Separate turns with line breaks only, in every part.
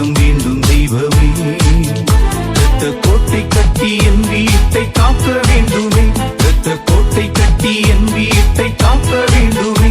தேசம் வேண்டும் தெய்வமே. இரத்த கோட்டை கட்டி என் வீட்டை காக்க வேண்டுமே. இரத்த கோட்டை கட்டி என் வீட்டை காக்க வேண்டுமே.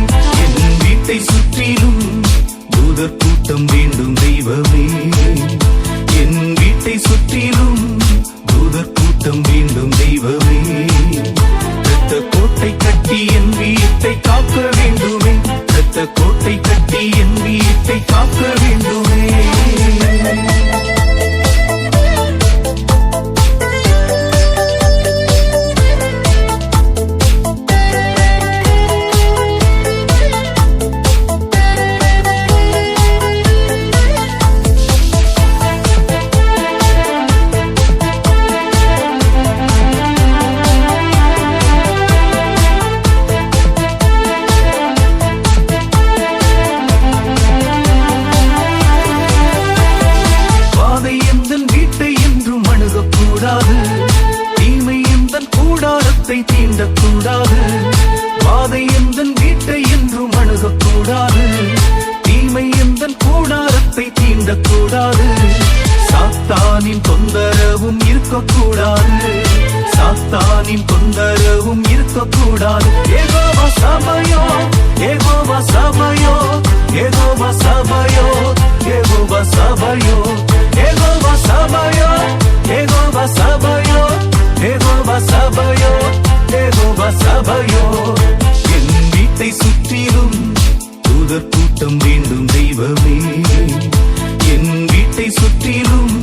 கூடாரத்தை தீண்டக்கூடாது. பாதை எந்தன் வீட்டை என்றும் அணுகக்கூடாது. தீமை எந்தன் கூடாரத்தை தீண்டக்கூடாது. சாத்தானின் தொந்தரவும் இருக்கக்கூடாது. சாத்தானின் தொந்தரவும் இருக்கக்கூடாது. ஏகோவா சமயம் ஏகோ ஏகோவா சபையோ என் வீட்டை சுற்றிலும் தூதர் கூட்டம் வேண்டும் தெய்வமே. என் வீட்டை சுற்றிலும்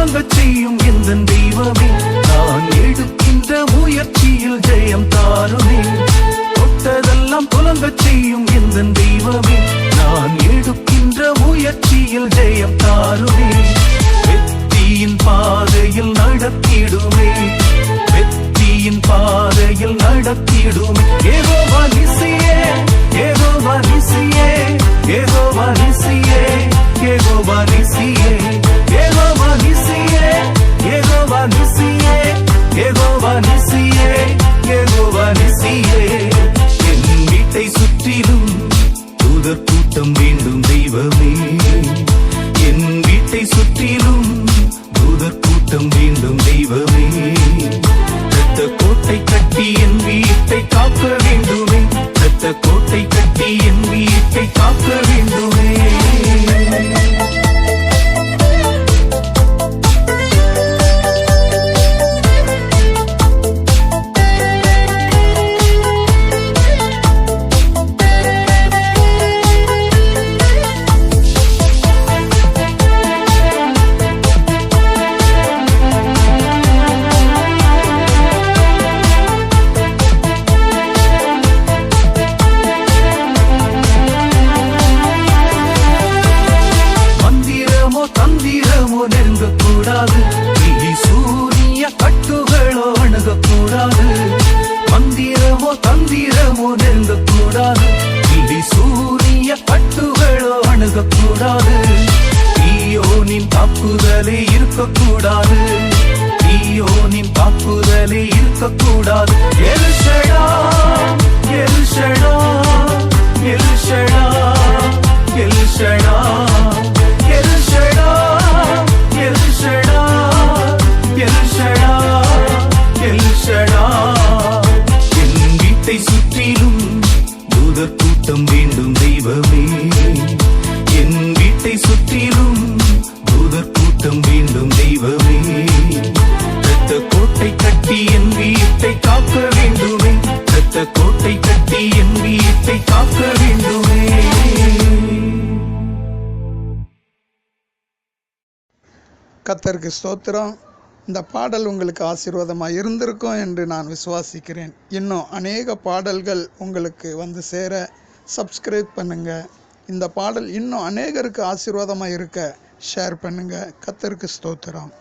தொட்டதெல்லாம் செய்யும் இந்த தெய்வமே? நான் எடுக்கின்ற முயற்சியில் ஜெயம் தாருமே. தொட்டதெல்லாம் புலங்கச் செய்யும் இந்த தெய்வமே? நான் எடுக்கின்ற முயற்சியில் ஜெயம் தாருமே. வெற்றியின் பாதையில் நடத்திடுமே. வெற்றியின் பாதையில் நடத்திடுமே. ஏதோ நிசியே ஏதோ நிசியே ஏதோ நிசியே ஏதோ நிசியே. கூட்டம் வேண்டும் தெய்வமே. என் வீட்டை சுற்றிலும் தூதர் கூட்டம் வேண்டும் தெய்வமே. இரத்த கோட்டை கட்டி என் வீட்டை தந்திரமோ நெருங்கக்கூடாது. நீ சூரிய கட்டுகளோ அணுகக்கூடாது. தெய்வமே இரத்த கோட்டை கட்டி என் வீட்டை காக்க வேண்டுமே இரத்த கோட்டை கட்டி என் வீட்டை காக்க வேண்டுமே.
கத்தருக்கு ஸ்தோத்திரம். இந்த பாடல் உங்களுக்கு ஆசீர்வாதமாக இருந்திருக்கும் என்று நான் விசுவாசிக்கிறேன். இன்னும் அநேக பாடல்கள் உங்களுக்கு வந்து சேர சப்ஸ்கிரைப் பண்ணுங்கள் இந்த பாடல் இன்னும் அநேகருக்கு ஆசீர்வாதமாக இருக்க ஷேர் பண்ணுங்கள் கத்தருக்கு ஸ்தோத்திரம்.